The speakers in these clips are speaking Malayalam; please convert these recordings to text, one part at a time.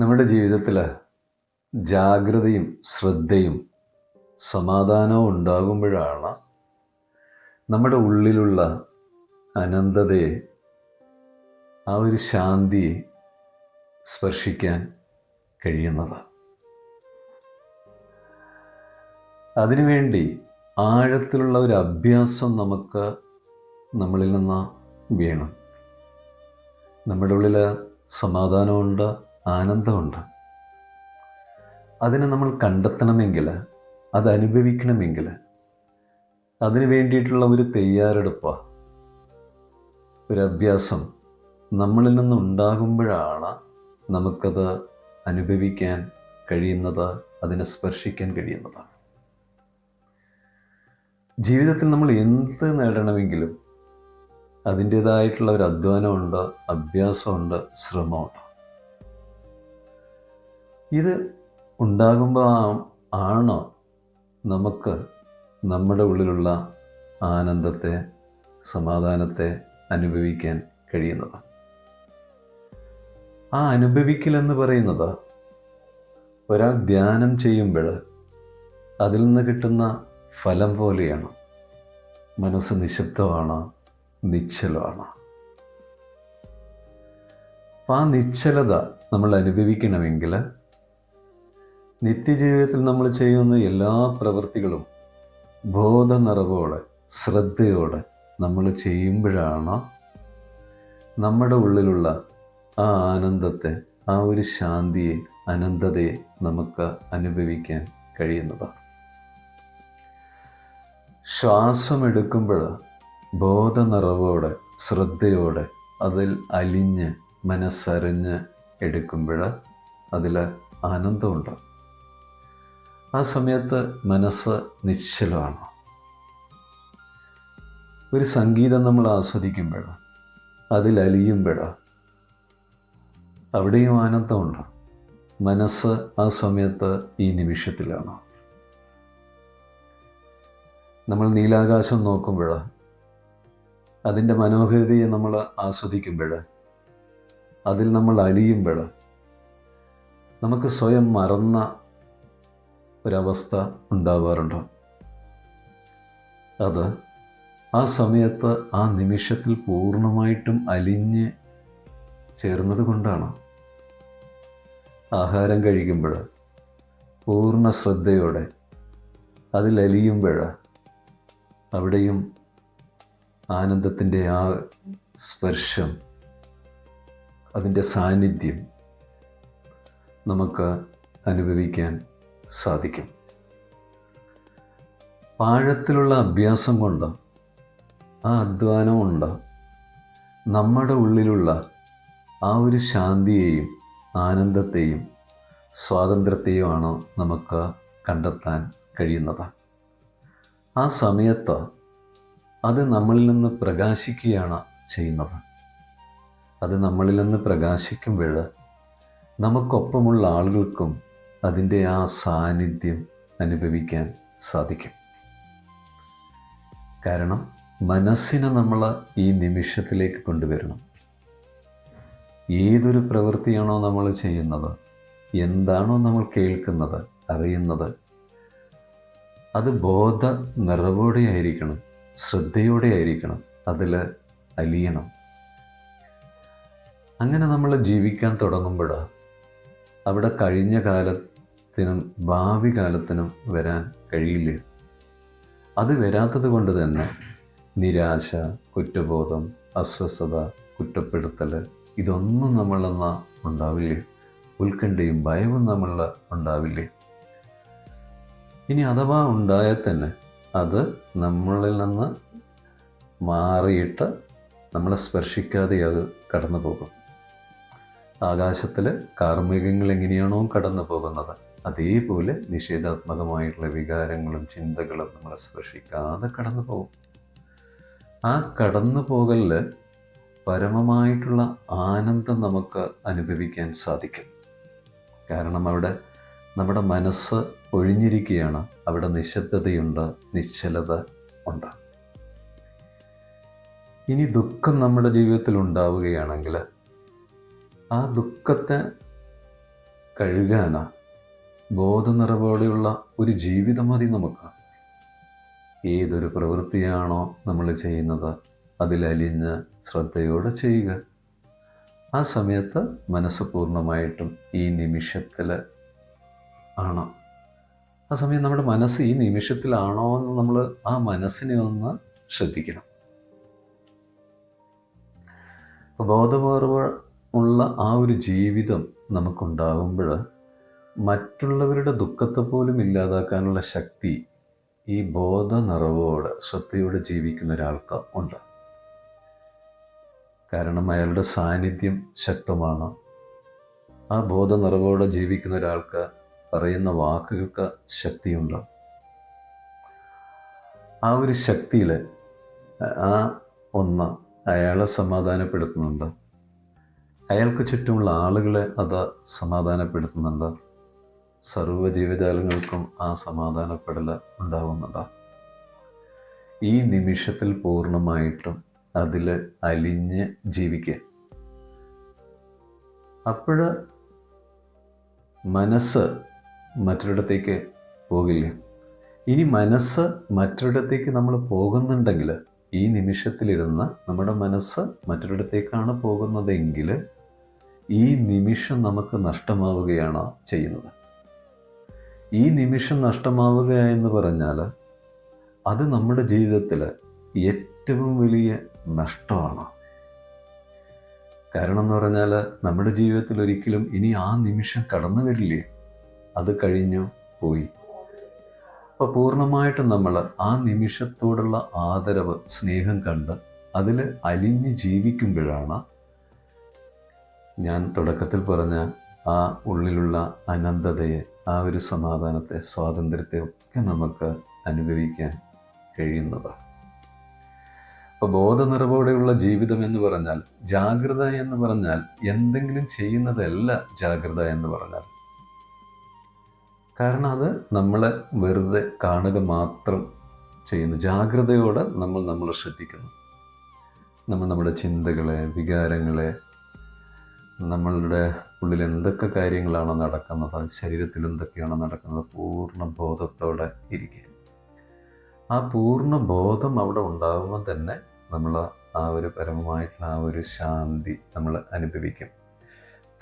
നമ്മുടെ ജീവിതത്തിൽ ജാഗ്രതയും ശ്രദ്ധയും സമാധാനവും ഉണ്ടാകുമ്പോഴാണ് നമ്മുടെ ഉള്ളിലുള്ള അനന്തതയെ ആ ഒരു ശാന്തിയെ സ്പർശിക്കാൻ കഴിയുന്നത്. അതിനുവേണ്ടി ആഴത്തിലുള്ള ഒരു അഭ്യാസം നമുക്ക് നമ്മളിൽ നിന്ന് വേണം. നമ്മുടെ ഉള്ളിൽ സമാധാനമുണ്ട് ആനന്ദമുണ്ട്. അതിനെ നമ്മൾ കണ്ടെത്തണമെങ്കിൽ അത് അനുഭവിക്കണമെങ്കിൽ അതിനു വേണ്ടിയിട്ടുള്ള ഒരു തയ്യാറെടുപ്പ് ഒരു അഭ്യാസം നമ്മളിൽ നിന്നുണ്ടാകുമ്പോഴാണ് നമുക്കത് അനുഭവിക്കാൻ കഴിയുന്നത് അതിനെ സ്പർശിക്കാൻ കഴിയുന്നത്. ജീവിതത്തിൽ നമ്മൾ എന്ത് നേടണമെങ്കിലും അതിന്റേതായിട്ടുള്ള ഒരു അധ്വാനമുണ്ട് അഭ്യാസമുണ്ട് ശ്രമമുണ്ട്. ഇത് ഉണ്ടാകുമ്പോൾ ആണ് നമുക്ക് നമ്മുടെ ഉള്ളിലുള്ള ആനന്ദത്തെ സമാധാനത്തെ അനുഭവിക്കാൻ കഴിയുന്നത്? ആ അനുഭവിക്കലെന്ന് പറയുന്നത് ഒരാൾ ധ്യാനം ചെയ്യുമ്പോൾ അതിൽ നിന്ന് കിട്ടുന്ന ഫലം പോലെയാണ്. മനസ്സ് നിശബ്ദമാണ് നിശ്ചലമാണ്. അപ്പം ആ നിശ്ചലത നമ്മൾ അനുഭവിക്കണമെങ്കിൽ നിത്യജീവിതത്തിൽ നമ്മൾ ചെയ്യുന്ന എല്ലാ പ്രവൃത്തികളും ബോധനിറവോടെ ശ്രദ്ധയോടെ നമ്മൾ ചെയ്യുമ്പോഴാണ് നമ്മുടെ ഉള്ളിലുള്ള ആ ആനന്ദത്തെ ആ ഒരു ശാന്തിയെ അനന്തതയെ നമുക്ക് അനുഭവിക്കാൻ കഴിയുന്നത്. ശ്വാസമെടുക്കുമ്പോൾ ബോധനിറവോടെ ശ്രദ്ധയോടെ അതിൽ അലിഞ്ഞ് മനസ്സറിഞ്ഞ് എടുക്കുമ്പോൾ അതിൽ ആനന്ദമുണ്ട്. ആ സമയത്ത് മനസ്സ് നിശ്ചലമാണ്. ഒരു സംഗീതം നമ്മൾ ആസ്വദിക്കുമ്പോൾ അതിൽ അലിയുമ്പോൾ അവിടെയും ആനന്ദമുണ്ട്. മനസ്സ് ആ സമയത്ത് ഈ നിമിഷത്തിലാണ്. നമ്മൾ നീലാകാശം നോക്കുമ്പോൾ അതിന്റെ മനോഹരിതയെ നമ്മൾ ആസ്വദിക്കുമ്പോൾ അതിൽ നമ്മൾ അലിയുമ്പോൾ നമുക്ക് സ്വയം മറന്ന ഒരവസ്ഥ ഉണ്ടാവാറുണ്ട്? അത് ആ സമയത്ത് ആ നിമിഷത്തിൽ പൂർണമായിട്ടും അലിഞ്ഞ് ചേർന്നത് കൊണ്ടാണ്? ആഹാരം കഴിക്കുമ്പോൾ പൂർണ ശ്രദ്ധയോടെ അതിലലിയുമ്പോൾ അവിടെയും ആനന്ദത്തിന്റെ ആ സ്പർശം അതിന്റെ സാന്നിധ്യം നമുക്ക് അനുഭവിക്കാൻ സാധിക്കും. ആഴത്തിലുള്ള അഭ്യാസം കൊണ്ട് ആ അധ്വാനം കൊണ്ട് നമ്മുടെ ഉള്ളിലുള്ള ആ ഒരു ശാന്തിയെയും ആനന്ദത്തെയും സ്വാതന്ത്ര്യത്തെയുമാണ് നമുക്ക് കണ്ടെത്താൻ കഴിയുന്നത്? ആ സമയത്ത് അത് നമ്മളിൽ നിന്ന് പ്രകാശിക്കുകയാണ് ചെയ്യുന്നത്? അത് നമ്മളിൽ നിന്ന് പ്രകാശിക്കുമ്പോൾ നമുക്കൊപ്പമുള്ള ആളുകൾക്കും അതിന്റെ ആ സാന്നിധ്യം അനുഭവിക്കാൻ സാധിക്കും. കാരണം മനസ്സിനെ നമ്മൾ ഈ നിമിഷത്തിലേക്ക് കൊണ്ടുവരണം. ഏതൊരു പ്രവൃത്തിയാണോ നമ്മൾ ചെയ്യുന്നത് എന്താണോ നമ്മൾ കേൾക്കുന്നത് അറിയുന്നത് അത് ബോധ നിറവോടെ ആയിരിക്കണം ശ്രദ്ധയോടെ ആയിരിക്കണം അതിൽ അലിയണം. അങ്ങനെ നമ്മൾ ജീവിക്കാൻ തുടങ്ങുമ്പോൾ അവിടെ കഴിഞ്ഞ കാലത്തിനും ഭാവി കാലത്തിനും വരാൻ കഴിയില്ല? അത് വരാത്തത് കൊണ്ട് തന്നെ നിരാശ കുറ്റബോധം അസ്വസ്ഥത കുറ്റപ്പെടുത്തൽ ഇതൊന്നും നമ്മളെന്ന ഉണ്ടാവില്ലേ? ഉത്കണ്ഠയും ഭയവും നമ്മളിൽ ഉണ്ടാവില്ലേ? ഇനി അഥവാ ഉണ്ടായാൽ തന്നെ അത് നമ്മളിൽ നിന്ന് മാറിയിട്ട് നമ്മളെ സ്പർശിക്കാതെ അത് കടന്നു പോകും ആകാശത്തിൽ കാർമ്മികങ്ങൾ എങ്ങനെയാണോ കടന്നു പോകുന്നത് അതേപോലെ നിഷേധാത്മകമായിട്ടുള്ള വികാരങ്ങളും ചിന്തകളും നമ്മളെ സ്പർശിക്കാതെ കടന്നു പോകും. ആ കടന്നു പോകലിൽ പരമമായിട്ടുള്ള ആനന്ദം നമുക്ക് അനുഭവിക്കാൻ സാധിക്കും. കാരണം അവിടെ നമ്മുടെ മനസ്സ് ഒഴിഞ്ഞിരിക്കുകയാണ്. അവിടെ നിശബ്ദതയുണ്ട് നിശ്ചലത ഉണ്ട്. ഇനി ദുഃഖം നമ്മുടെ ജീവിതത്തിൽ ഉണ്ടാവുകയാണെങ്കിൽ ആ ദുഃഖത്തെ കഴുകാനാ ബോധനിറവോടെയുള്ള ഒരു ജീവിതം മതി നമുക്ക്. ഏതൊരു പ്രവൃത്തിയാണോ നമ്മൾ ചെയ്യുന്നത് അതിലലിഞ്ഞ് ശ്രദ്ധയോടെ ചെയ്യുക. ആ സമയത്ത് മനസ്സ് പൂർണമായിട്ടും ഈ നിമിഷത്തിൽ ആണ്. ആ സമയം നമ്മുടെ മനസ്സ് ഈ നിമിഷത്തിലാണോ എന്ന് നമ്മൾ ആ മനസ്സിനെ ഒന്ന് ശ്രദ്ധിക്കണം. ബോധപൂർവ ഉള്ള ആ ഒരു ജീവിതം നമുക്കുണ്ടാകുമ്പോൾ മറ്റുള്ളവരുടെ ദുഃഖത്തെ പോലും ഇല്ലാതാക്കാനുള്ള ശക്തി ഈ ബോധ നിറവോടെ ശ്രദ്ധയോടെ ജീവിക്കുന്ന ഒരാൾക്ക് ഉണ്ട്. കാരണം അയാളുടെ സാന്നിധ്യം ശക്തമാണ്. ആ ബോധ നിറവോടെ ജീവിക്കുന്ന ഒരാൾക്ക് പറയുന്ന വാക്കുകൾക്ക് ശക്തിയുണ്ട്. ആ ഒരു ശക്തിയിൽ ആ ഒന്ന് അയാളെ സമാധാനപ്പെടുത്തുന്നുണ്ട്. അയാൾക്ക് ചുറ്റുമുള്ള ആളുകളെ അത് സമാധാനപ്പെടുത്തുന്നുണ്ട്. സർവ ജീവജാലങ്ങൾക്കും ആ സമാധാനപ്പെടൽ ഉണ്ടാകുന്നുണ്ട് ഈ നിമിഷത്തിൽ പൂർണമായിട്ടും അതിൽ അലിഞ്ഞ് ജീവിക്കുക. അപ്പോൾ മനസ്സ് മറ്റൊരിടത്തേക്ക് പോകില്ല. ഇനി മനസ്സ് മറ്റൊരിടത്തേക്ക് നമ്മൾ പോകുന്നുണ്ടെങ്കിൽ ഈ നിമിഷത്തിലിരുന്ന് നമ്മുടെ മനസ്സ് മറ്റൊരിടത്തേക്കാണ് പോകുന്നതെങ്കിൽ ഈ നിമിഷം നമുക്ക് നഷ്ടമാവുകയാണ് ചെയ്യുന്നത്? ഈ നിമിഷം നഷ്ടമാവുക എന്ന് പറഞ്ഞാൽ അത് നമ്മുടെ ജീവിതത്തിൽ ഏറ്റവും വലിയ നഷ്ടമാണ്. കാരണം എന്ന് പറഞ്ഞാൽ നമ്മുടെ ജീവിതത്തിൽ ഒരിക്കലും ഇനി ആ നിമിഷം കടന്നു വരില്ലേ? അത് കഴിഞ്ഞു പോയി. അപ്പോൾ പൂർണമായിട്ടും നമ്മൾ ആ നിമിഷത്തോടുള്ള ആദരവ് സ്നേഹം കണ്ട് അതിൽ അലിഞ്ഞ് ജീവിക്കുമ്പോഴാണ് ഞാൻ തുടക്കത്തിൽ പറഞ്ഞ ആ ഉള്ളിലുള്ള അനന്തതയെ ആ ഒരു സമാധാനത്തെ സ്വാതന്ത്ര്യത്തെ ഒക്കെ നമുക്ക് അനുഭവിക്കാൻ കഴിയുന്നത്. അപ്പോൾ ബോധനിറവോടെയുള്ള ജീവിതം എന്ന് പറഞ്ഞാൽ ജാഗ്രത എന്ന് പറഞ്ഞാൽ എന്തെങ്കിലും ചെയ്യുന്നതല്ല ജാഗ്രത എന്ന് പറഞ്ഞാൽ. കാരണം അത് നമ്മളെ വെറുതെ കാണുക മാത്രം ചെയ്യുന്നു. ജാഗ്രതയോടെ നമ്മൾ നമ്മൾ ശ്രദ്ധിക്കുന്നു. നമ്മൾ നമ്മുടെ ചിന്തകളെ വികാരങ്ങളെ നമ്മളുടെ ഉള്ളിൽ എന്തൊക്കെ കാര്യങ്ങളാണ് നടക്കുന്നത് ശരീരത്തിൽ എന്തൊക്കെയാണ് നടക്കുന്നത് പൂർണ ബോധത്തോടെ ഇരിക്കുക. ആ പൂർണ ബോധം അവിടെ ഉണ്ടാകുമ്പോൾ തന്നെ നമ്മൾ ആ ഒരു പരമമായിട്ടുള്ള ആ ഒരു ശാന്തി നമ്മൾ അനുഭവിക്കും.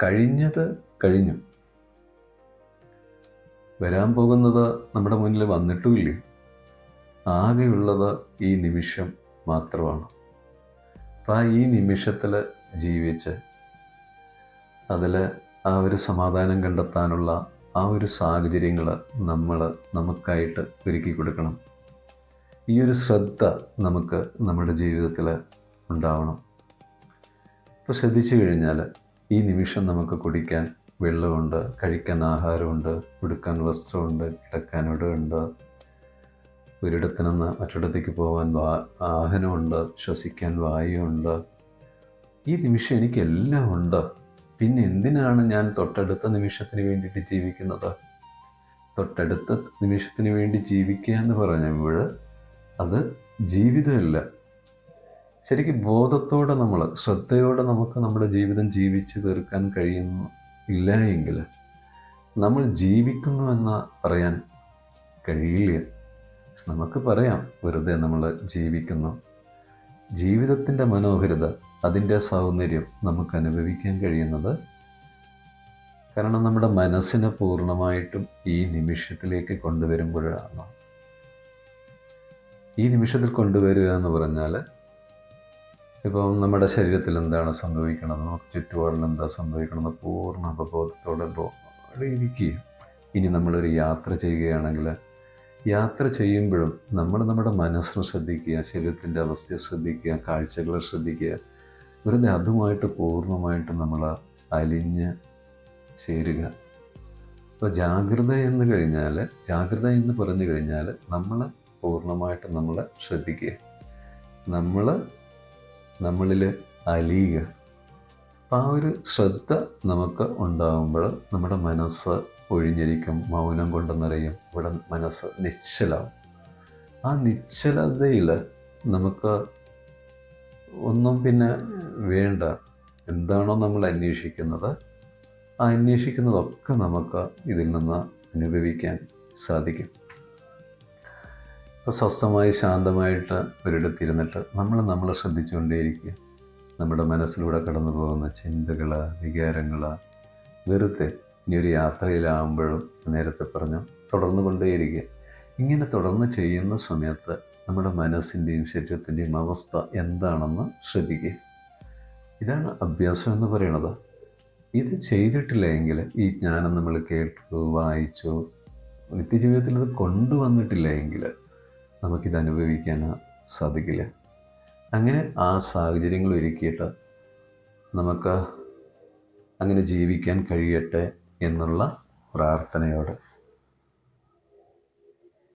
കഴിഞ്ഞത് കഴിഞ്ഞു. വരാൻ പോകുന്നത് നമ്മുടെ മുന്നിൽ വന്നിട്ടുമില്ല. ആകെയുള്ളത് ഈ നിമിഷം മാത്രമാണ്. അപ്പം ആ ഈ നിമിഷത്തിൽ ജീവിച്ച് അതിൽ ആ ഒരു സമാധാനം കണ്ടെത്താനുള്ള ആ ഒരു സാഹചര്യങ്ങൾ നമ്മൾ നമുക്കായിട്ട് ഒരുക്കി കൊടുക്കണം. ഈ ഒരു ശ്രദ്ധ നമുക്ക് നമ്മുടെ ജീവിതത്തിൽ ഉണ്ടാവണം. ഇപ്പോൾ ശ്രദ്ധിച്ചു കഴിഞ്ഞാൽ ഈ നിമിഷം നമുക്ക് കുടിക്കാൻ വെള്ളമുണ്ട് കഴിക്കാൻ ആഹാരമുണ്ട് ഉടുക്കാൻ വസ്ത്രമുണ്ട് കിടക്കാൻ ഇടമുണ്ട് ഒരിടത്തു നിന്ന് മറ്റൊരിടത്തേക്ക് പോകാൻ വാ വാഹനമുണ്ട് ശ്വസിക്കാൻ വായുണ്ട്. ഈ നിമിഷം എനിക്കെല്ലാം ഉണ്ട്. പിന്നെ എന്തിനാണ് ഞാൻ തൊട്ടടുത്ത നിമിഷത്തിന് വേണ്ടിയിട്ട് ജീവിക്കുന്നത്? തൊട്ടടുത്ത നിമിഷത്തിന് വേണ്ടി ജീവിക്കുക എന്ന് പറയുമ്പോൾ അത് ജീവിതമല്ല. ശരിക്കും ബോധത്തോടെ നമ്മൾ ശ്രദ്ധയോടെ നമുക്ക് നമ്മുടെ ജീവിതം ജീവിച്ച് തീർക്കാൻ കഴിയുന്നു ഇല്ല എങ്കിൽ നമ്മൾ ജീവിക്കുന്നു എന്ന് പറയാൻ കഴിയില്ല. നമുക്ക് പറയാം വെറുതെ നമ്മൾ ജീവിക്കുന്നു. ജീവിതത്തിന്റെ മനോഹരത അതിന്റെ സൗന്ദര്യം നമുക്ക് അനുഭവിക്കാൻ കഴിയുന്നത്. കാരണം നമ്മുടെ മനസ്സിനെ പൂർണമായിട്ടും ഈ നിമിഷത്തിലേക്ക് കൊണ്ടുവരുമ്പോഴാണ്. ഈ നിമിഷത്തിൽ കൊണ്ടുവരിക എന്ന് പറഞ്ഞാൽ ഇപ്പം നമ്മുടെ ശരീരത്തിൽ എന്താണ് സംഭവിക്കുന്നത് നമുക്ക് ചുറ്റുപാടിൽ എന്താ സംഭവിക്കണമെന്ന് പൂർണ അവബോധത്തോടെ ഇരിക്കുക ഇനി നമ്മളൊരു യാത്ര ചെയ്യുകയാണെങ്കിൽ യാത്ര ചെയ്യുമ്പോഴും നമ്മൾ നമ്മുടെ മനസ്സിനെ ശ്രദ്ധിക്കുക ശരീരത്തിന്റെ അവസ്ഥയെ ശ്രദ്ധിക്കുക കാഴ്ചകളെ ശ്രദ്ധിക്കുക വെറുതെ അതുമായിട്ട് പൂർണമായിട്ട് നമ്മൾ അലിഞ്ഞ് ചേരുക. അപ്പോൾ ജാഗ്രത എന്ന് കഴിഞ്ഞാൽ ജാഗ്രത എന്ന് പറഞ്ഞു കഴിഞ്ഞാൽ നമ്മൾ പൂർണമായിട്ടും നമ്മൾ ശ്രദ്ധിക്കുക. നമ്മൾ നമ്മളിൽ അലിയുക. ആ ഒരു ശ്രദ്ധ നമുക്ക് ഉണ്ടാകുമ്പോൾ നമ്മുടെ മനസ്സ് ഒഴിഞ്ഞിരിക്കും മൗനം കൊണ്ട് നിറയും ഇവിടെ മനസ്സ് നിശ്ചലാവും. ആ നിശ്ചലതയിൽ നമുക്ക് ഒന്നും പിന്നെ വേണ്ട. എന്താണോ നമ്മൾ അന്വേഷിക്കുന്നത് ആ അന്വേഷിക്കുന്നതൊക്കെ നമുക്ക് ഇതിൽ നിന്ന് അനുഭവിക്കാൻ സാധിക്കും. സ്വസ്ഥമായി ശാന്തമായിട്ട് ഒരിടത്തിരുന്നിട്ട് നമ്മൾ നമ്മളെ ശ്രദ്ധിച്ചുകൊണ്ടേയിരിക്കുക. നമ്മുടെ മനസ്സിലൂടെ കടന്നു പോകുന്ന ചിന്തകൾ വികാരങ്ങൾ വെറുതെ ഇനി ഒരു യാത്രയിലാകുമ്പോഴും നേരത്തെ പറഞ്ഞു തുടർന്നു കൊണ്ടേയിരിക്കുക ഇങ്ങനെ തുടർന്ന് ചെയ്യുന്ന സമയത്ത് നമ്മുടെ മനസ്സിന്റെയും ശരീരത്തിന്റെയും അവസ്ഥ എന്താണെന്ന് ശ്രദ്ധിക്കുക. ഇതാണ് അഭ്യാസം എന്ന് പറയുന്നത്. ഇത് ചെയ്തിട്ടില്ല എങ്കിൽ ഈ ജ്ഞാനം നമ്മൾ കേട്ടു വായിച്ചു നിത്യജീവിതത്തിൽ അത് കൊണ്ടുവന്നിട്ടില്ല എങ്കിൽ നമുക്കിത് അനുഭവിക്കാൻ സാധിക്കില്ല. അങ്ങനെ ആ സാഹചര്യങ്ങൾ ഒരുക്കിയിട്ട് നമുക്ക് അങ്ങനെ ജീവിക്കാൻ കഴിയട്ടെ എന്നുള്ള പ്രാർത്ഥനയോടെ